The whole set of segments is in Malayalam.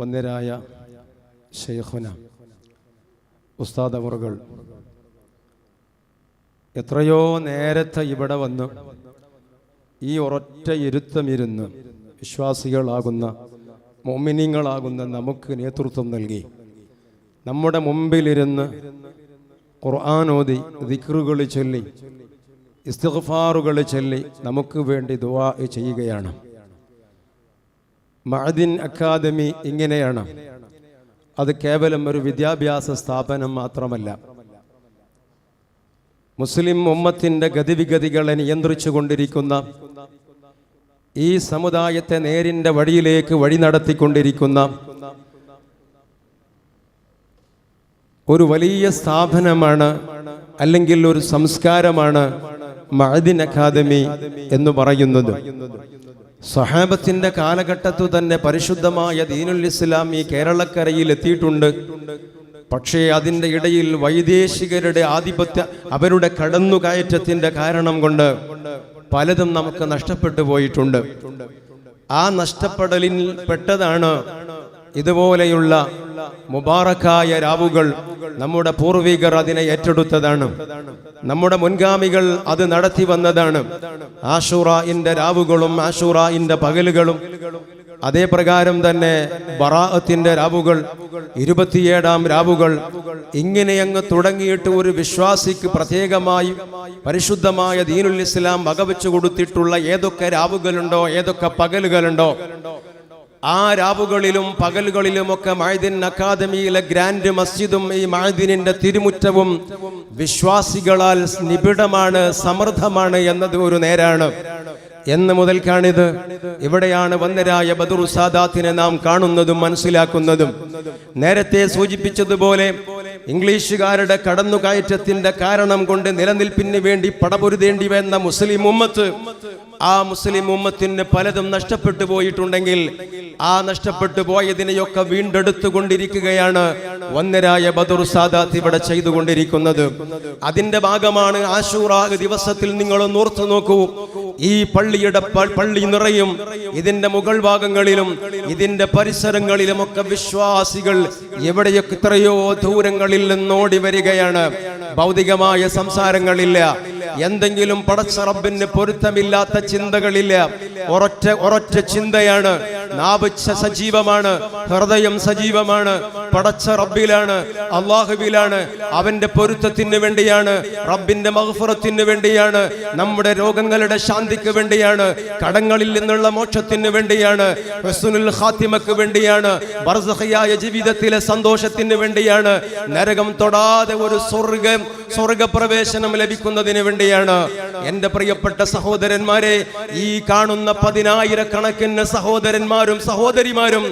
വന്ദ്യരായ ഷെയ്ഖുന ഉസ്താദ് അവറുകൾ എത്രയോ നേരത്തെ ഇവിടെ വന്ന് ഈ ഒരൊറ്റ ഇരുത്തമിരുന്ന് വിശ്വാസികളാകുന്ന മോമിനിങ്ങളാകുന്ന നമുക്ക് നേതൃത്വം നൽകി. നമ്മുടെ മുമ്പിലിരുന്ന് ഖുർആാനോദി ദിക്റുകൾ ചൊല്ലി ഇസ്തിഗ്ഫാറുകൾ ചൊല്ലി നമുക്ക് വേണ്ടി ദുവാ ചെയ്യുകയാണ്. മഅദിൻ അക്കാദമി ഇങ്ങനെയാണ്. അത് കേവലം ഒരു വിദ്യാഭ്യാസ സ്ഥാപനം മാത്രമല്ല. മുസ്ലിം ഉമ്മത്തിന്റെ ഗതിവിഗതികളെ നിയന്ത്രിച്ചു കൊണ്ടിരിക്കുന്ന ഈ സമുദായത്തെ നേരിന്റെ വഴിയിലേക്ക് വഴി നടത്തിക്കൊണ്ടിരിക്കുന്ന ഒരു വലിയ സ്ഥാപനമാണ് അല്ലെങ്കിൽ ഒരു സംസ്കാരമാണ് മഅദിൻ അക്കാദമി എന്ന് പറയുന്നത്. സഹാബത്തിന്റെ കാലഘട്ടത്തു തന്നെ പരിശുദ്ധമായ ദീനുൽ ഇസ്ലാം ഈ കേരളക്കരയിൽ എത്തിയിട്ടുണ്ട്. പക്ഷേ അതിന്റെ ഇടയിൽ വൈദേശികരുടെ ആധിപത്യ അവരുടെ കടന്നുകയറ്റത്തിന്റെ കാരണം കൊണ്ട് പലതും നമുക്ക് നഷ്ടപ്പെട്ടു പോയിട്ടുണ്ട്. ആ നഷ്ടപ്പെടലിൽ പെട്ടതാണ് ഇതുപോലെയുള്ള മുബാറക്കായ രാവുകൾ നമ്മുടെ പൂർവികർ അതിനെ ഏറ്റെടുത്തതാണ്. നമ്മുടെ മുൻഗാമികൾ അത് നടത്തി വന്നതാണ്. ആഷുറായിന്റെ രാവുകളും ആഷുറായിന്റെ പകലുകളും അതേ പ്രകാരം തന്നെ ബറാഅത്തിന്റെ രാവുകൾ ഇരുപത്തിയേഴാം രാവുകൾ ഇങ്ങനെ അങ്ങ് തുടങ്ങിയിട്ട് ഒരു വിശ്വാസിക്ക് പ്രത്യേകമായി പരിശുദ്ധമായ ദീനുൽ ഇസ്ലാം വകവെച്ചു കൊടുത്തിട്ടുള്ള ഏതൊക്കെ രാവുകളുണ്ടോ ഏതൊക്കെ പകലുകളുണ്ടോ ആ രാവുകളിലും പകലുകളിലുമൊക്കെ മഴദിൻ അക്കാദമിയിലെ ഗ്രാൻഡ് മസ്ജിദും ഈ മഴദിനിന്റെ തിരുമുറ്റവും വിശ്വാസികളാൽ നിബിഡമാണ് സമൃദ്ധമാണ് എന്നത് ഒരു നേരാണ്. എന്ന് മുതൽക്കാണിത്. ഇവിടെയാണ് വന്നരായ ബദുർ സാദാത്തിനെ നാം കാണുന്നതും മനസ്സിലാക്കുന്നതും. നേരത്തെ സൂചിപ്പിച്ചതുപോലെ ഇംഗ്ലീഷുകാരുടെ കടന്നുകയറ്റത്തിന്റെ കാരണം കൊണ്ട് നിലനിൽപ്പിന് വേണ്ടി പടപൊരുതേണ്ടി വന്ന മുസ്ലിം ഉമ്മത്ത് ആ മുസ്ലിം ഉമ്മത്തിന് പലതും നഷ്ടപ്പെട്ടു പോയിട്ടുണ്ടെങ്കിൽ ആ നഷ്ടപ്പെട്ടു പോയതിനെയൊക്കെ വീണ്ടെടുത്തുകൊണ്ടിരിക്കുകയാണ് വന്നരായ ബദുർ സാദാത്ത് ഇവിടെ ചെയ്തുകൊണ്ടിരിക്കുന്നത്. അതിന്റെ ഭാഗമാണ് ആശൂറാഗ് ദിവസത്തിൽ നിങ്ങൾ ഓർത്തു നോക്കൂ. ഈ പള്ളിയുടെ പള്ളി നിറയും. ഇതിന്റെ മുകൾ ഭാഗങ്ങളിലും ഇതിന്റെ പരിസരങ്ങളിലുമൊക്കെ വിശ്വാസികൾ എവിടെയൊക്കെ എത്രയോ ദൂരങ്ങളിൽ നിന്നോടി വരികയാണ്. ഭൗതികമായ സംസാരങ്ങളില്ല. എന്തെങ്കിലും പടച്ച റബ്ബിന് പൊരുത്തമില്ലാത്ത ചിന്തകളില്ല. ഒരൊറ്റ ഒരൊറ്റ ചിന്തയാണ്. നാവ് സജീവമാണ്. ഹൃദയം സജീവമാണ്. പടച്ച റബ്ബിലാണ് അള്ളാഹുബിലാണ് അവന്റെ പൊരുത്തത്തിന് വേണ്ടിയാണ് റബ്ബിന്റെ മഹഫുറത്തിന് വേണ്ടിയാണ് നമ്മുടെ രോഗങ്ങളുടെ ശാന്തിക്ക് വേണ്ടിയാണ് കടങ്ങളിൽ നിന്നുള്ള മോക്ഷത്തിന് വേണ്ടിയാണ് ഹുസ്നുൽ ഖാത്തിമക്ക് വേണ്ടിയാണ് ബർസഖിയായ ജീവിതത്തിലെ സന്തോഷത്തിന് വേണ്ടിയാണ് നരകം തൊടാതെ ഒരു സ്വർഗം സ്വർഗപ്രവേശനം ലഭിക്കുന്നതിന് വേണ്ടിയാണ്. എന്റെ പ്രിയപ്പെട്ട സഹോദരന്മാരെ ഈ കാണുന്ന പതിനായിരക്കണക്കിന് സഹോദരന്മാരും സഹോദരിമാരും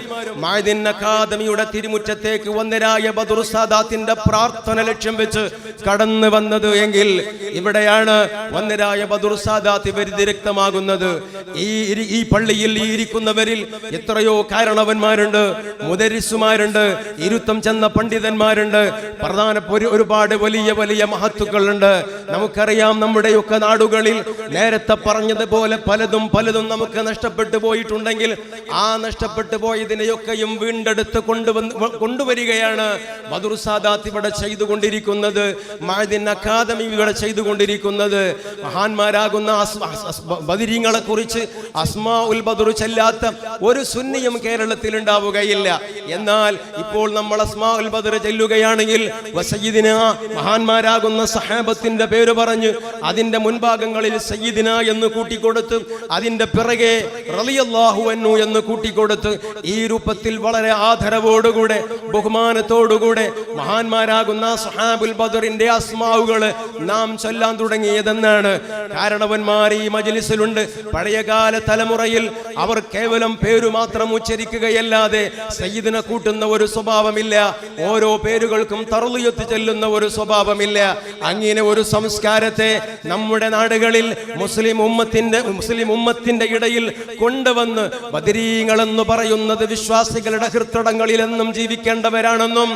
മായദിൻ അക്കാദമിയുടെ തിരുമുറ്റത്തേക്ക് വന്നരായ ബദുർ സാദാത്തിന്റെ പ്രാർത്ഥന ലക്ഷ്യം വെച്ച് കടന്നു വന്നത് എങ്കിൽ ഇവിടെയാണ് വന്നരായ ബദുർ സാദാത്ത് വ്യതിരിക്തമാകുന്നത് ഈ ഈ പള്ളിയിൽ ഈ ഇരിക്കുന്നവരിൽ എത്രയോ കാരണവന്മാരുണ്ട് മുദരിസുമാരുണ്ട് ഇരുത്തം ചെന്ന പണ്ഡിതന്മാരുണ്ട് പ്രധാന ഒരുപാട് വലിയ വലിയ മഹത്തുക്കളുണ്ട്. നമുക്കറിയാം നമ്മുടെയൊക്കെ നാടുകളിൽ നേരത്തെ പറഞ്ഞതുപോലെ പലതും പലതും നമുക്ക് നഷ്ടപ്പെട്ടു പോയിട്ടുണ്ടെങ്കിൽ ആ നഷ്ടപ്പെട്ടു പോയതിനെയൊക്കെയും വീണ്ടെടുത്ത് കൊണ്ടുവന്ന് കൊണ്ടുവരികയാണ്. ബദുർ സാദാത്ത് ഇവിടെ ചെയ്തുകൊണ്ടിരിക്കുന്നത്. മഴദിൻ അക്കാദമി ഇവിടെ ചെയ്തുകൊണ്ടിരിക്കുന്നത്. മഹാന്മാരാകുന്ന ബദിരീങ്ങളെ കുറിച്ച് അസ്മാ ഉൽ ബദുർ ചെല്ലാത്ത ഒരു സുന്നിയും കേരളത്തിൽ ഉണ്ടാവുകയില്ല എന്നാൽ ഇപ്പോൾ നമ്മൾ അസ്മാ ഉൽ ബദർ ചെല്ലുകയാണെങ്കിൽ വസയ്യിദിന മഹാന്മാരാകുന്ന സഹാബത്തിന്റെ പേര് പറഞ്ഞ് അതിന്റെ മുൻഭാഗങ്ങളിൽ സയ്യിദിന എന്ന് കൂട്ടിക്കൊടുത്ത് അതിന്റെ പിറകെ റളിയല്ലാഹു അൻഹു എന്ന് കൂട്ടിക്കൊടുത്ത് ഈ രൂപത്തിൽ വളരെ ആദരവോടുകൂടെ ബഹുമാനത്തോടുകൂടെ മഹാന്മാരാകുന്ന സഹാബുൽ ബദറിന്റെ അസ്മാവുകൾ നാം ചൊല്ലാൻ തുടങ്ങിയതെന്നാണ്. കാരണവന്മാർ ഈ മജലിസിലുണ്ട്. പഴയകാല തലമുറയിൽ അവർ കേവലം പേരു മാത്രം ഉച്ചരിക്കുകയല്ലാതെ സയ്യിദിനെ കൂട്ടുന്ന ഒരു സ്വഭാവമില്ല. ഓരോ പേരുകൾക്കും തറുളിയൊത്ത് ചെല്ലുന്ന ഒരു സ്വഭാവമില്ല. അങ്ങനെ ഒരു സംസ്കാരത്തെ നമ്മുടെ നാടുകളിൽ മുസ്ലിം ഉമ്മത്തിന്റെ മുസ്ലിം ഉമ്മത്തിന്റെ ഇടയിൽ കൊണ്ടുവന്ന് ബദരീങ്ങളെന്ന് പറയുന്നത് വിശ്വാസികളുടെ ഹൃത്തടങ്ങളിലെന്നും ജീവിക്കേണ്ടവരാണെന്നും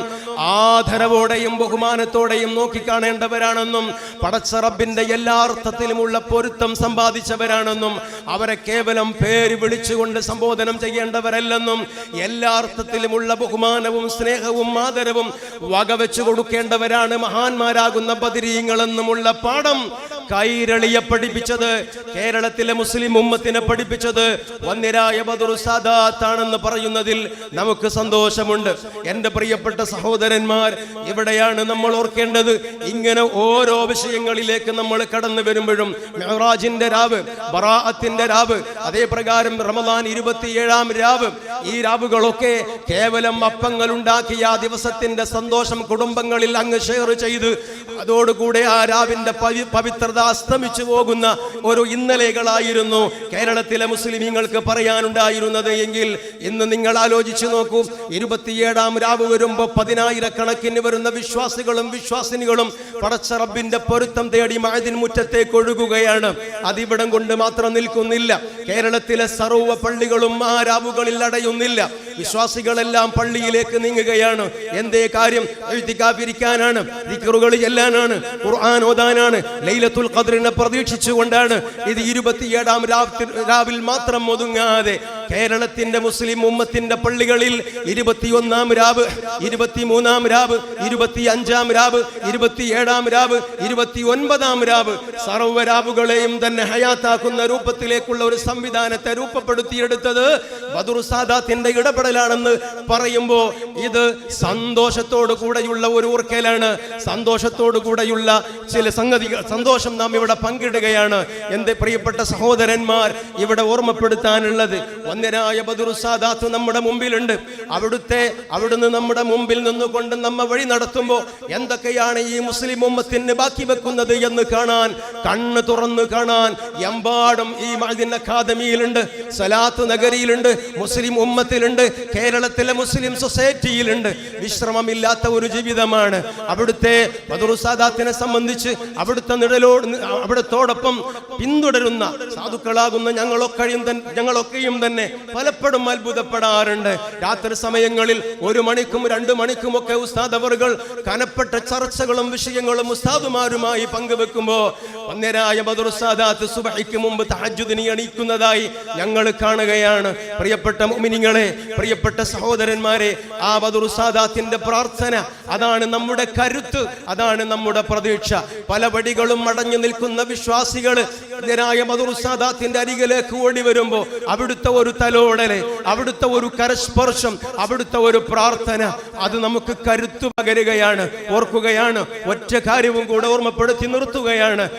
ആദരവോടെയും ബഹുമാനത്തോടെയും നോക്കിക്കാണേണ്ടവരാണെന്നും പടച്ചറബിന്റെ എല്ലാ അർത്ഥത്തിലുമുള്ള പൊരുത്തം സമ്പാദിച്ചവരാണെന്നും അവരെ കേവലം പേര് വിളിച്ചുകൊണ്ട് സംബോധനം ചെയ്യേണ്ടവരല്ലെന്നും എല്ലാ അർത്ഥത്തിലുമുള്ള ബഹുമാനവും സ്നേഹവും ആദരവും വകവെച്ചു കൊടുക്കേണ്ടവരാണ് മഹാന്മാരാകുന്ന ബദിരീങ്ങളെന്നുമുള്ള പാഠം കൈരളിയെ പഠിപ്പിച്ചത് കേരളത്തിലെ മുസ്ലിം ഉമ്മത്തിനെ പഠിപ്പിച്ചത് വന്നിരായ ബദറു സാദാത്താണെന്ന് പറയുന്നതിൽ നമുക്ക് സന്തോഷമുണ്ട്. എന്റെ പ്രിയപ്പെട്ട സഹോദരന്മാർ ഇവിടെയാണ് നമ്മൾ ഓർക്കേണ്ടത്. ഇങ്ങനെ ഓരോ വിഷയങ്ങളിലേക്ക് നമ്മൾ കടന്നു വരുമ്പോഴും മെഹറാജിന്റെ രാവ് ബറാഅത്തിന്റെ രാവ് അതേപ്രകാരം റമദാൻ ഇരുപത്തിയേഴാം രാവ് ഈ രാവുകളൊക്കെ കേവലം അപ്പങ്ങൾ ഉണ്ടാക്കിയ ആ ദിവസത്തിന്റെ സന്തോഷം കുടുംബങ്ങളിൽ അങ്ങ് ഷെയർ ചെയ്ത് അതോടുകൂടെ ആ രാവിന്റെ പവിത്ര അസ്തമിച്ചു പോകുന്ന ഒരു ഇന്നലെകളായിരുന്നു കേരളത്തിലെ മുസ്ലിമീങ്ങൾക്ക് പറയാനുണ്ടായിരുന്നത് എങ്കിൽ ഇന്ന് നിങ്ങൾ ആലോചിച്ചു നോക്കൂ ഇരുപത്തിയേഴാം രാവ് വരുമ്പോൾ പതിനായിരക്കണക്കിന് വരുന്ന വിശ്വാസികളും വിശ്വാസിനികളും പടച്ചറബിന്റെ പൊരുത്തം തേടി മഴതിൻ മുറ്റത്തേക്ക് ഒഴുകുകയാണ്. അതിവിടം കൊണ്ട് മാത്രം നിൽക്കുന്നില്ല. കേരളത്തിലെ സർവ പള്ളികളും ആ രാവുകളിൽ അടയുന്നില്ല. വിശ്വാസികളെല്ലാം പള്ളിയിലേക്ക് നീങ്ങുകയാണ്. എന്തേ കാര്യം? എഴുത്തിക്കാതിരിക്കാനാണ് ദിക്റുകൾ ചെല്ലാനാണ്. ഖുർആൻ ഓതാനാണ്. ലൈലത്തുൽ ഖദ്റിനെ പ്രതീക്ഷിച്ചുകൊണ്ടാണ് ഇത് ഇരുപത്തിയേഴാം രാവ് രാവിൽ മാത്രം ഒതുങ്ങാതെ കേരളത്തിന്റെ മുസ്ലിം ഉമ്മത്തിന്റെ പള്ളികളിൽ ഇരുപത്തിയൊന്നാം രാവ് ഇരുപത്തിമൂന്നാം രാവ് ഇരുപത്തി അഞ്ചാം രാവ് ഇരുപത്തിയേഴാം രാവ് ഇരുപത്തി ഒൻപതാം രാവ് സർവരാവുകളെയും തന്നെ ഹയാത്താക്കുന്ന രൂപത്തിലേക്കുള്ള ഒരു സംവിധാനത്തെ രൂപപ്പെടുത്തിയെടുത്തത് ബദുർ സാദാത്തിന്റെ ഇടപെടലാണെന്ന് പറയുമ്പോൾ ഇത് സന്തോഷത്തോടു കൂടെയുള്ള ഒരു ഓർക്കലാണ് സന്തോഷത്തോടു കൂടെയുള്ള ചില സംഗതികൾ സന്തോഷം നാം ഇവിടെ പങ്കിടുകയാണ്. എന്റെ പ്രിയപ്പെട്ട സഹോദരന്മാർ ഇവിടെ ഓർമ്മപ്പെടുത്താനുള്ളത് ഒന്നരായ ബദുർ സാദാത്ത് നമ്മുടെ മുമ്പിലുണ്ട്. അവിടുത്തെ അവിടുന്ന് നമ്മുടെ മുമ്പിൽ നിന്നുകൊണ്ട് നമ്മ വഴി നടത്തുമ്പോൾ എന്തൊക്കെയാണ് ഈ മുസ്ലിം ഉമ്മത്തിന് ബാക്കി വെക്കുന്നത് എന്ന് കാണാൻ കണ്ണ് തുറന്ന് കാണാൻ എമ്പാടും ഈ മഹദിൻ അക്കാദമിയിലുണ്ട് സലാത്ത് നഗരിയിലുണ്ട് മുസ്ലിം ഉമ്മത്തിലുണ്ട് കേരളത്തിലെ മുസ്ലിം സൊസൈറ്റിയിലുണ്ട്. വിശ്രമമില്ലാത്ത ഒരു ജീവിതമാണ്. അവിടുത്തെ ബദറു സാദാത്തിനെ സംബന്ധിച്ച് അവിടുത്തെ നിഴലോട് അവിടത്തോടൊപ്പം പിന്തുടരുന്ന സാധുക്കളാകുന്ന ഞങ്ങളൊക്കെയും ഞങ്ങളൊക്കെയും തന്നെ പലപ്പോഴും അത്ഭുതപ്പെടാറുണ്ട്. രാത്രി സമയങ്ങളിൽ ഒരു മണിക്കും രണ്ടു മണിക്കും ഒക്കെ ഉസ്താദ് കനപ്പെട്ട ചർച്ചകളും വിഷയങ്ങളും ഉസ്താദുമാരുമായി പങ്കുവെക്കുമ്പോൾ അന്നേരായ സാദാത്ത് സുബഹിക്ക് മുമ്പ് തഹജ്ജുദിനെ എണീക്കുന്നതായി ഞങ്ങൾ കാണുകയാണ്. പ്രിയപ്പെട്ട മുമിനിങ്ങളെ പ്രിയപ്പെട്ട സഹോദരന്മാരെ ആ ബദുർസാദാത്തിന്റെ പ്രാർത്ഥന അതാണ് നമ്മുടെ കരുത്ത് അതാണ് നമ്മുടെ പ്രതീക്ഷ. പല വടികളും അടഞ്ഞു നിൽക്കുന്ന വിശ്വാസികൾ അരികിലേക്ക് ഓടി വരുമ്പോ അവിടുത്തെ ഒരു തലോടൽ അവിടുത്തെ ഒരു കരസ്പർശം അവിടുത്തെ ഒരു പ്രാർത്ഥന അത് നമുക്ക് കരുത്തു പകരുകയാണ് ഓർക്കുകയാണ് ഒറ്റ കാര്യവും കൂടെ ഓർമ്മപ്പെടുത്തി നിർത്തുകയാണ്.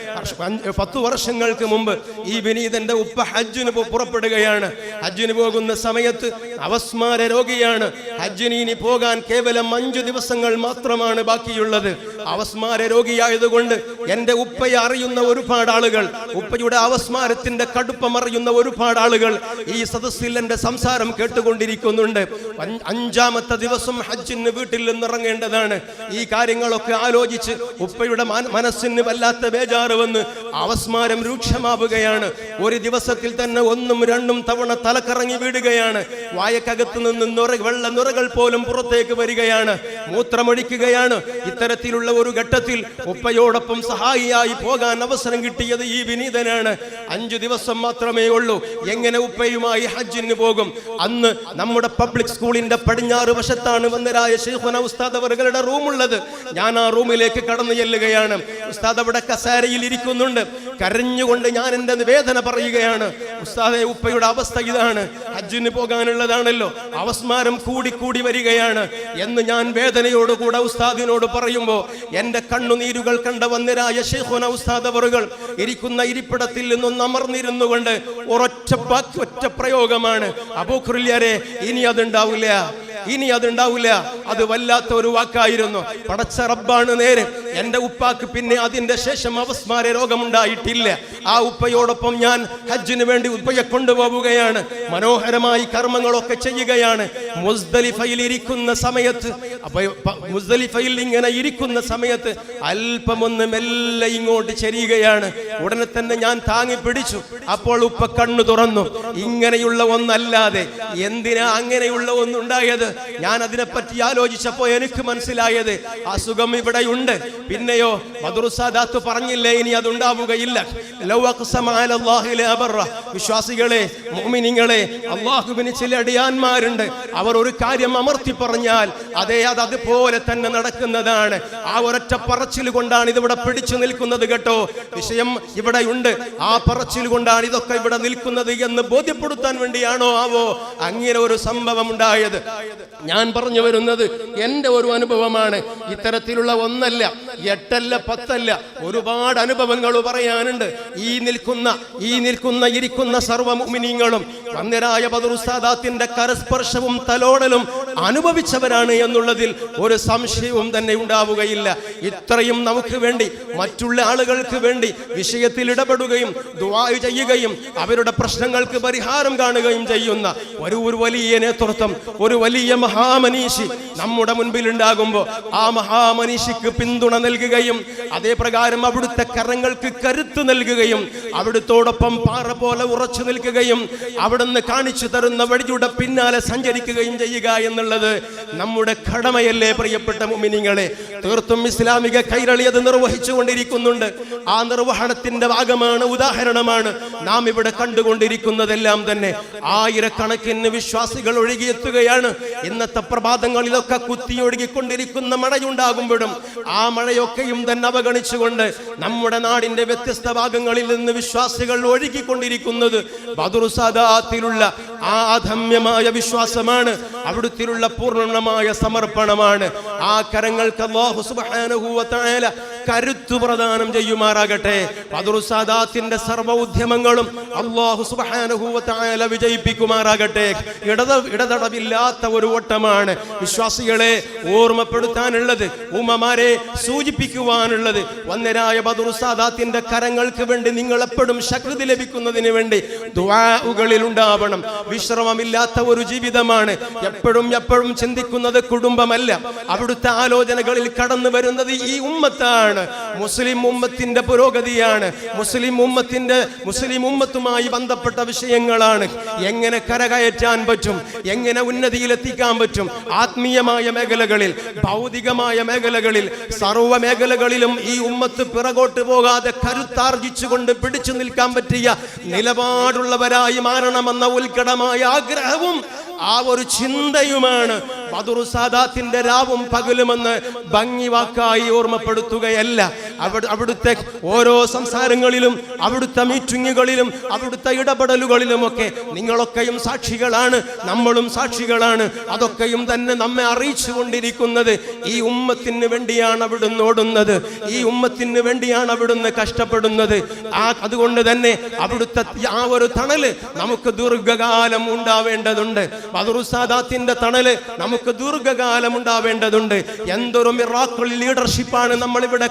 പത്തു വർഷങ്ങൾക്ക് മുമ്പ് ഈ വിനീതന്റെ ഉപ്പ ഹജ്ജിന് പുറപ്പെടുകയാണ്. ഹജ്ജിന് പോകുന്ന സമയത്ത് അവസ്മാര രോഗിയാണ്. ഹജ്ജിന് ഇനി പോകാൻ കേവലം അഞ്ചു ദിവസങ്ങൾ മാത്രമാണ് ബാക്കിയുള്ളത്. അവസ്മാര രോഗിയായതുകൊണ്ട് എന്റെ ഉപ്പയെ അറിയുന്ന ഒരുപാട് ആളുകൾ ഉപ്പയുടെ അവസ്മാരത്തിന്റെ കടുപ്പം അറിയുന്ന ഒരുപാട് ആളുകൾ ഈ സദസ്സിൽ സംസാരം കേട്ടുകൊണ്ടിരിക്കുന്നുണ്ട്. അഞ്ചാമത്തെ ദിവസം ഹജ്ജിന് വീട്ടിൽ നിന്ന് ഇറങ്ങേണ്ടതാണ് ഈ കാര്യങ്ങളൊക്കെ ആലോചിച്ച് ഉപ്പയുടെ മന- മനസ്സിന് വല്ലാത്ത ബേജാറ് വന്ന് അവസ്മാരം രൂക്ഷമാവുകയാണ്. ഒരു ദിവസത്തിൽ തന്നെ ഒന്നും രണ്ടും തവണ തലക്കറങ്ങി വീടുകയാണ് വായക്കകത്ത് നിന്ന് നുറ വെള്ള നുറകൾ പോലും പുറത്തേക്ക് വരികയാണ്. മൂത്രമൊഴിക്കുകയാണ്. ഇത്തരത്തിലുള്ള ഒരു ഘട്ടത്തിൽ ഉപ്പയോടൊപ്പം സഹായിയായി പോകാൻ അവസരം കിട്ടിയത് ഈ വിനീതനാണ്. അഞ്ചു ദിവസം മാത്രമേ ഉള്ളൂ. എങ്ങനെ ഉപ്പയുമായി ഹജ്ജിന് പോകും? അന്ന് നമ്മുടെ പബ്ലിക് സ്കൂളിന്റെ പടിഞ്ഞാറ് വശത്താണ് വന്നരായ ഷെയ്ഖുന ഉസ്താദ് അവരുടെ റൂമുള്ളത്. ഞാൻ ആ റൂമിലേക്ക് കടന്നു ചെല്ലുകയാണ്. ഉസ്താദ് അവിടെ കസാരയിൽ ഇരിക്കുന്നുണ്ട്. കരഞ്ഞുകൊണ്ട് ഞാൻ എന്റെ വേദന പറയുകയാണ്. ഉസ്താദെ ഉപ്പയുടെ അവസ്ഥ ഇതാണ്. ഹജ്ജിന് പോകാനുള്ളതാണല്ലോ. അവസ്മാരം കൂടിക്കൂടി കൂടി വരികയാണ്. എന്ന് ഞാൻ വേദനയോടുകൂടെ ഉസ്താദിനോട് പറയുമ്പോൾ എന്റെ കണ്ണുനീരുകൾ കണ്ട വന്നരായ ഷെയ്ഖുന ഉസ്താദ് അവറുകൾ ഇരിക്കുന്ന ഇരിപ്പിടത്തിൽ നിന്നൊന്ന് അമർന്നിരുന്നു കൊണ്ട് ഒരൊറ്റ ഒറ്റ പ്രയോഗമാണ്. അബൂഖുറില്യാരെ ഇനി അതുണ്ടാവില്ല. ഇനി അതുണ്ടാവില്ല. അത് വല്ലാത്ത ഒരു വാക്കായിരുന്നു. പടച്ച റബ്ബാണ് നേരെ എന്റെ ഉപ്പാക്ക് പിന്നെ അതിന്റെ ശേഷം അവസ്മാര രോഗമുണ്ടായിട്ടില്ല. ആ ഉപ്പയോടൊപ്പം ഞാൻ ഹജ്ജിന് വേണ്ടി ഉപ്പയെ കൊണ്ടുപോവുകയാണ്. മനോഹരമായി കർമ്മങ്ങളൊക്കെ ചെയ്യുകയാണ്. മുസ്ദലിഫയിൽ ഇരിക്കുന്ന സമയത്ത് അപ്പൊ മുസ്ദലിഫയിൽ ഇങ്ങനെ ഇരിക്കുന്ന സമയത്ത് അല്പമൊന്ന് മെല്ലെ ഇങ്ങോട്ട് ചെരിയുകയാണ്. ഉടനെ തന്നെ ഞാൻ താങ്ങി പിടിച്ചു. അപ്പോൾ ഉപ്പ കണ്ണു തുറന്നു. ഇങ്ങനെയുള്ള ഒന്നല്ലാതെ എന്തിനാ അങ്ങനെയുള്ള ഒന്നുണ്ടായത്? ഞാൻ അതിനെപ്പറ്റി ആലോചിച്ചപ്പോ എനിക്ക് മനസ്സിലായത് അസുഖം ഇവിടെയുണ്ട്. പിന്നെയോ മദുറുസാദാത്ത് പറഞ്ഞില്ലേ ഇനി അതുണ്ടാവുകയില്ല. വിശ്വാസികളെ മുഅ്മിനീങ്ങളെ അള്ളാഹുവിന് ചില അടിയാന്മാരുണ്ട്. അവർ ഒരു കാര്യം അമർത്തി പറഞ്ഞാൽ അതേ അത് അതുപോലെ തന്നെ നടക്കുന്നതാണ്. ആ ഒരൊറ്റ പറച്ചിൽ കൊണ്ടാണ് ഇതിവിടെ പിടിച്ചു നിൽക്കുന്നത് കേട്ടോ. വിഷയം ഇവിടെ ഉണ്ട് ആ പറച്ചിൽ കൊണ്ടാണ് ഇതൊക്കെ ഇവിടെ നിൽക്കുന്നത് എന്ന് ബോധ്യപ്പെടുത്താൻ വേണ്ടിയാണോ ആവോ അങ്ങനെ ഒരു സംഭവം ഉണ്ടായത്. ഞാൻ പറഞ്ഞു വരുന്നത് എന്റെ ഒരു അനുഭവമാണ്. ഇത്തരത്തിലുള്ള ഒന്നല്ല എട്ടല്ല പത്തല്ല ഒരുപാട് അനുഭവങ്ങൾ പറയാനുണ്ട്. ഈ നിൽക്കുന്ന ഈ നിൽക്കുന്ന ഇരിക്കുന്ന സർവമുമിനീങ്ങളും വന്യരായ സാദാത്തിന്റെ കരസ്പർശവും തലോടലും അനുഭവിച്ചവരാണ് എന്നുള്ളതിൽ ഒരു സംശയവും തന്നെ ഉണ്ടാവുകയില്ല. ഇത്രയും നമുക്ക് വേണ്ടി മറ്റുള്ള ആളുകൾക്ക് വേണ്ടി വിഷയത്തിൽ ഇടപെടുകയും ദുആ ചെയ്യുകയും അവരുടെ പ്രശ്നങ്ങൾക്ക് പരിഹാരം കാണുകയും ചെയ്യുന്ന ഒരു ഒരു വലിയ നേതൃത്വം ഒരു വലിയ മഹാമനീഷി നമ്മുടെ മുൻപിൽ ഉണ്ടാകുമ്പോൾ ആ മഹാമനീഷിക്ക് പിന്തുണ നൽകുകയും അതേ പ്രകാരം അവിടുത്തെ കരങ്ങൾക്ക് കരുത്ത് നൽകുകയും അവിടുത്തോടൊപ്പം പാറ പോലെ ഉറച്ചു നിൽക്കുകയും അവിടുന്ന് കാണിച്ചു തരുന്ന വഴിയുടെ പിന്നാലെ സഞ്ചരിക്കുകയും ചെയ്യുക എന്നുള്ളത് നമ്മുടെ കടമയല്ലേ പ്രിയപ്പെട്ട മുമിനിങ്ങളെ തീർത്തും ഇസ്ലാമിക കൈരളി അത് നിർവഹിച്ചു കൊണ്ടിരിക്കുന്നുണ്ട് ആ നിർവഹണത്തിന്റെ ഭാഗമാണ് ഉദാഹരണമാണ്. നാം ഇവിടെ കണ്ടുകൊണ്ടിരിക്കുന്നതെല്ലാം തന്നെ ആയിരക്കണക്കിന് വിശ്വാസികൾ ഒഴുകിയെത്തുകയാണ്. ഇന്നത്തെ പ്രഭാതങ്ങളിലൊക്കെ കുത്തിയൊഴുകിക്കൊണ്ടിരിക്കുന്ന മഴയുണ്ടാകുമ്പോഴും ആ മഴയൊക്കെയും തന്നെ അവഗണിച്ചുകൊണ്ട് നമ്മുടെ നാടിന്റെ വ്യത്യസ്ത ഭാഗങ്ങളിൽ നിന്ന് വിശ്വാസികൾ ഒഴുകിക്കൊണ്ടിരിക്കുന്നത് ബദുറുസാദാത്തിലുള്ള ആ അധമ്യമായ വിശ്വാസമാണ്. അവിടുത്തിലുള്ള പൂർണമായ സമർപ്പണമാണ്. ആ കരങ്ങൾക്ക് വ തആല കരുത്തു പ്രദാനം ചെയ്യുമാറാകട്ടെ. ബദറുസാദാത്തിന്റെ സർവ ഉദ്യമങ്ങളും വ തആല വിജയിപ്പിക്കുമാറാകട്ടെ. ഇടത ഇടതടവില്ലാത്ത ഒരു ഓട്ടമാണ് വിശ്വാസികളെ ഓർമ്മപ്പെടുത്താനുള്ളത് ഉമ്മമാരെ സൂചിപ്പിക്കുവാനുള്ളത്. വന്നരായ ബദറുസാദാത്തിന്റെ കരങ്ങൾക്ക് വേണ്ടി നിങ്ങൾ എപ്പോഴും ശക്തി ലഭിക്കുന്നതിന് വേണ്ടി ദുആകളിൽ ഉണ്ടാവണം. വിശ്രമമില്ലാത്ത ഒരു ജീവിതമാണ് എപ്പോഴും എപ്പോഴും ചിന്തിക്കുന്നത് കുടുംബമല്ല. അവിടുത്തെ ആലോചനകളിൽ കടന്നു വരുന്നത് ഈ ഉമ്മത്താണ്. മുസ്ലിം ഉമ്മത്തിന്റെ പുരോഗതിയാണ്. മുസ്ലിം ഉമ്മത്തിന്റെ മുസ്ലിം ഉമ്മത്തുമായി ബന്ധപ്പെട്ട വിഷയങ്ങളാണ്. എങ്ങനെ കരകയറ്റാൻ പറ്റും? എങ്ങനെ ഉന്നതിയിലെത്തിക്കാൻ പറ്റും? ആത്മീയമായ മേഖലകളിൽ ഭൗതികമായ മേഖലകളിൽ സർവ മേഖലകളിലും ഈ ഉമ്മത്ത് പിറകോട്ട് പോകാതെ കരുത്താർജിച്ചുകൊണ്ട് പിടിച്ചു നിൽക്കാൻ പറ്റിയ നിലപാടുള്ളവരായി മാറണമെന്ന ഉത്കടമായ ആഗ്രഹവും ആ ഒരു ചിന്തയുമാണ്. ബദുറുസാദാത്തിന്റെ രാവും പകലുമെന്ന് ഭംഗി വാക്കായി ഓർമ്മപ്പെടുത്തുകയല്ല. അവിടുത്തെ ഓരോ സംസാരങ്ങളിലും അവിടുത്തെ മീറ്റിങ്ങുകളിലും അവിടുത്തെ ഇടപെടലുകളിലുമൊക്കെ നിങ്ങളൊക്കെയും സാക്ഷികളാണ് നമ്മളും സാക്ഷികളാണ്. അതൊക്കെയും തന്നെ നമ്മെ അറിയിച്ചു കൊണ്ടിരിക്കുന്നത്. ഈ ഉമ്മത്തിന് വേണ്ടിയാണ് അവിടുന്ന് ഓടുന്നത്. ഈ ഉമ്മത്തിന് വേണ്ടിയാണ് അവിടുന്ന് കഷ്ടപ്പെടുന്നത്. ആ അതുകൊണ്ട് തന്നെ അവിടുത്തെ ആ ഒരു തണൽ നമുക്ക് ദീർഘകാലം ഉണ്ടാവേണ്ടതുണ്ട്. ബദറുസാദാത്തിന്റെ തണൽ നമുക്ക് ദീർഘകാലം ഉണ്ടാവേണ്ടതുണ്ട്. എന്തൊരു മിറാക്കിൾ ലീഡർഷിപ്പാണ് നമ്മൾ ഇവിടെ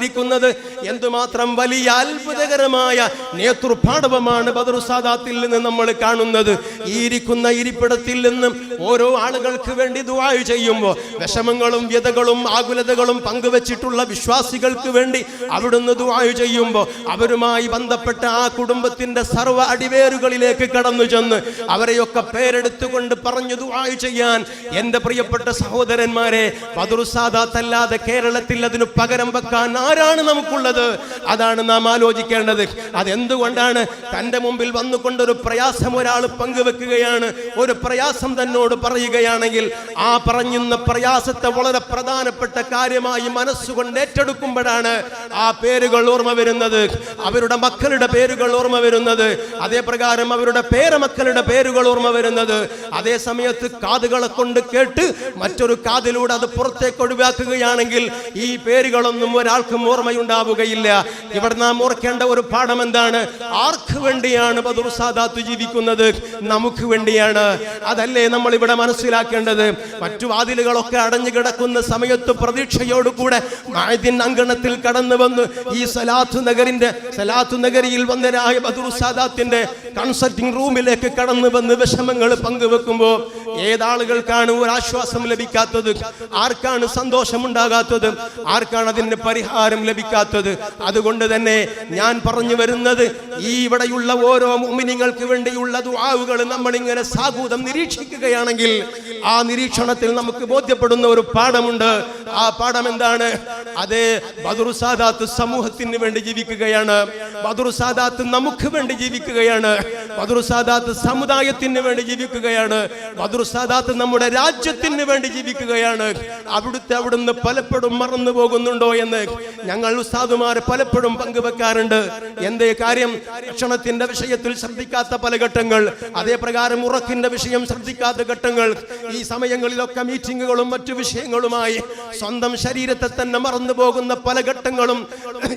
കണ്ടുകൊണ്ടിരിക്കുന്നത് എന്തുമാത്രം വലിയ അത്ഭുതകരമായ നേതൃപാടവമാണ് ബദറുസാദാത്തിൽ നിന്ന് നമ്മൾ കാണുന്നത്. ഈ ഇരിക്കുന്ന ഇരിപ്പിടത്തിൽ നിന്നും ഓരോ ആളുകൾക്ക് വേണ്ടി ദുവായു ചെയ്യുമ്പോൾ വിഷമങ്ങളും വ്യതകളും ആകുലതകളും പങ്കുവച്ചിട്ടുള്ള വിശ്വാസികൾക്ക് വേണ്ടി അവിടുന്ന് ദുവായു ചെയ്യുമ്പോൾ അവരുമായി ബന്ധപ്പെട്ട ആ കുടുംബത്തിന്റെ സർവ അടിവേരുകളിലേക്ക് കടന്നു ചെന്ന് അവരെയൊക്കെ പേരെടുത്തുകൊണ്ട് പറഞ്ഞു ദുവായു ചെയ്യാൻ എന്റെ പ്രിയപ്പെട്ട സഹോദരന്മാരെ ബദറുസാദാത്തല്ലാതെ കേരളത്തിൽ അതിനു പകരം വെക്കാൻ ആരാണ് നമുക്കുള്ളത്? അതാണ് നാം ആലോചിക്കേണ്ടത്. അതെന്തുകൊണ്ടാണ് തന്റെ മുമ്പിൽ വന്നുകൊണ്ടൊരു പ്രയാസം ഒരാൾ പങ്കുവെക്കുകയാണ്? ഒരു പ്രയാസം തന്നോട് പറയുകയാണെങ്കിൽ ആ പറഞ്ഞുന്ന പ്രയാസത്തെ വളരെ പ്രധാനപ്പെട്ട കാര്യമായി മനസ്സുകൊണ്ട് ഏറ്റെടുക്കുമ്പോഴാണ് ആ പേരുകൾ ഓർമ്മ വരുന്നത്. അവരുടെ മക്കളുടെ പേരുകൾ ഓർമ്മ വരുന്നത്. അതേ പ്രകാരം അവരുടെ പേരമക്കളുടെ പേരുകൾ ഓർമ്മ വരുന്നത്. അതേ സമയത്ത് കാതുകളെ കൊണ്ട് കേട്ട് മറ്റൊരു കാതിലൂടെ അത് പുറത്തേക്ക് ഒഴിവാക്കുകയാണെങ്കിൽ ഈ പേരുകളൊന്നും ഒരാൾക്കും ഓർമ്മയുണ്ടാവുകയില്ല. ഇവിടെ നാം ഓർക്കേണ്ട ഒരു പാഠം എന്താണ്? ആർക്ക് വേണ്ടിയാണ് ബദുർ സാദാത്ത് ജീവിക്കുന്നത്? നമുക്ക് വേണ്ടിയാണ്. അതല്ലേ നമ്മൾ ഇവിടെ മനസ്സിലാക്കേണ്ടത്? മറ്റു വാതിലുകളൊക്കെ അടഞ്ഞു കിടക്കുന്ന സമയത്ത് പ്രതീക്ഷയോടുകൂടെ മായതിൻ അങ്കണത്തിൽ കടന്നു വന്ന് ഈ സലാത്ത് നഗറിന്റെ സലാത്ത് നഗരിയിൽ വന്നരായ ബദുർ സാദാത്തിന്റെ കൺസൾട്ടിംഗ് റൂമിലേക്ക് കടന്നു വന്ന് വിഷമങ്ങൾ പങ്കുവെക്കുമ്പോൾ ഏതാളുകൾക്കാണ് ഒരു ആശ്വാസം ലഭിക്കാത്തത്? ആർക്കാണ് സന്തോഷമുണ്ടാകാത്തത്? ആർക്കാണ് അതിന്റെ പരിഹാരം ലഭിക്കാത്തത്. അതുകൊണ്ട് തന്നെ ഞാൻ പറഞ്ഞു വരുന്നത് ഈ ഇവിടെയുള്ള ഓരോ മുമിനിങ്ങൾക്ക് വേണ്ടിയുള്ള ദുആവുകൾ നമ്മൾ ഇങ്ങനെ സാഹൂതം നിരീക്ഷിക്കുകയാണെങ്കിൽ ആ നിരീക്ഷണത്തിൽ നമുക്ക് ബോധ്യപ്പെടുന്ന ഒരു പാഠമുണ്ട്. ആ പാഠം എന്താണ്? അത് ബദുർ സാദാത്ത് സമൂഹത്തിന് വേണ്ടി ജീവിക്കുകയാണ്. ബദുർ സാദാത്ത് നമുക്ക് വേണ്ടി ജീവിക്കുകയാണ്. ബദുർ സാദാത്ത് സമുദായത്തിന് വേണ്ടി ജീവിക്കുകയാണ്. ബദുർ സാദാത്ത് നമ്മുടെ രാജ്യത്തിന് വേണ്ടി ജീവിക്കുകയാണ്. അവിടുത്തെ അവിടുന്ന് പലപ്പോഴും മറന്നു പോകുന്നുണ്ടോ എന്ന് ഞങ്ങൾ ഉസ്താദുമാർ പലപ്പോഴും പങ്കുവെക്കാറുണ്ട്. എന്തേ കാര്യം? ഭക്ഷണത്തിന്റെ വിഷയത്തിൽ ശ്രദ്ധിക്കാത്ത പല ഘട്ടങ്ങൾ. അതേപ്രകാരം ഉറക്കിന്റെ വിഷയം ശ്രദ്ധിക്കാത്ത ഘട്ടങ്ങൾ. ഈ സമയങ്ങളിലൊക്കെ മീറ്റിങ്ങുകളും മറ്റു വിഷയങ്ങളുമായി സ്വന്തം ശരീരത്തെ തന്നെ മറന്നു പോകുന്ന പല ഘട്ടങ്ങളും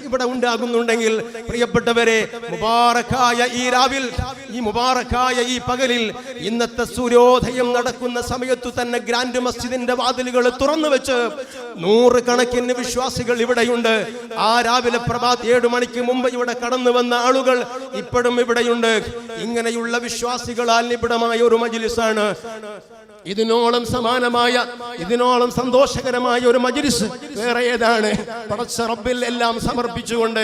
ഇവിടെ ഉണ്ടാകുന്നുണ്ടെങ്കിൽ പ്രിയപ്പെട്ടവരെ മുബാറക്കായ ഈ രാവിൽ ഈ മുബാറക്കായ ഈ പകലിൽ ഇന്നത്തെ സൂര്യോദയം നടക്കുന്ന സമയത്തു തന്നെ ഗ്രാൻഡ് മസ്ജിദിന്റെ വാതിലുകൾ തുറന്നു വെച്ച് നൂറുകണക്കിന് വിശ്വാസികൾ ഇവിടെയുണ്ട്. ആ രാവിലെ പ്രഭാത് ഏഴു മണിക്ക് മുമ്പ് ഇവിടെ കടന്നു വന്ന ആളുകൾ ഇപ്പോഴും ഇവിടെയുണ്ട്. ഇങ്ങനെയുള്ള വിശ്വാസികളാൽ നിബിഡമായ ഒരു മജിലിസാണ്. ഇതിനോളം സമാനമായ ഇതിനോളം സന്തോഷകരമായ ഒരു മജിരിസ് വേറെ ഏതാണ്? പടച്ച റബ്ബിൽ എല്ലാം സമർപ്പിച്ചുകൊണ്ട്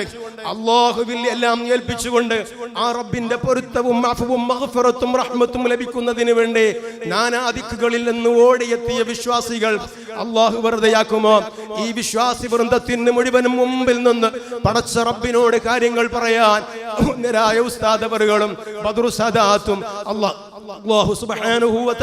അള്ളാഹുവിൽ എല്ലാം ഏൽപ്പിച്ചുകൊണ്ട് ആ റബ്ബിന്റെ പൊരുത്തവും അഫവും മഹഫറത്തും റഹ്മത്തും ലഭിക്കുന്നതിന് വേണ്ടി നാനാദിക്കുകളിൽ നിന്ന് ഓടിയെത്തിയ വിശ്വാസികൾ അള്ളാഹു വെറുതെയാക്കുമോ? ഈ വിശ്വാസി വൃന്ദത്തിന് മുഴുവനും മുമ്പിൽ നിന്ന് പടച്ച റബ്ബിനോട് കാര്യങ്ങൾ പറയാൻ ഉന്നരായ ഉസ്താദവറുകളും ബദ്രുസാദാത്തും സദാത്തും അള്ളാഹ് അള്ളാഹു വ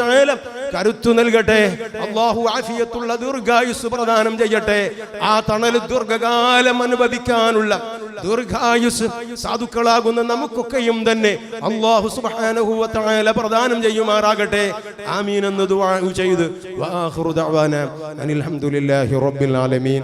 കരുത്തു നൽകട്ടെ. അള്ളാഹു ആഫിയത്തുള്ള ദീർഘായുസ് പ്രദാനം ചെയ്യട്ടെ. ആ തണൽ ദീർഘകാലം അനുഭവിക്കാനുള്ള ദീർഘായുസ് സാധുക്കളാകുന്ന നമുക്കൊക്കെയും തന്നെ അള്ളാഹു വ പ്രദാനം ചെയ്യുമാറാകട്ടെ. ആമീൻ എന്ന് ചെയ്ത്. അനിൽ ഹംദുലില്ലാഹി റബ്ബിൽ ആലമീൻ.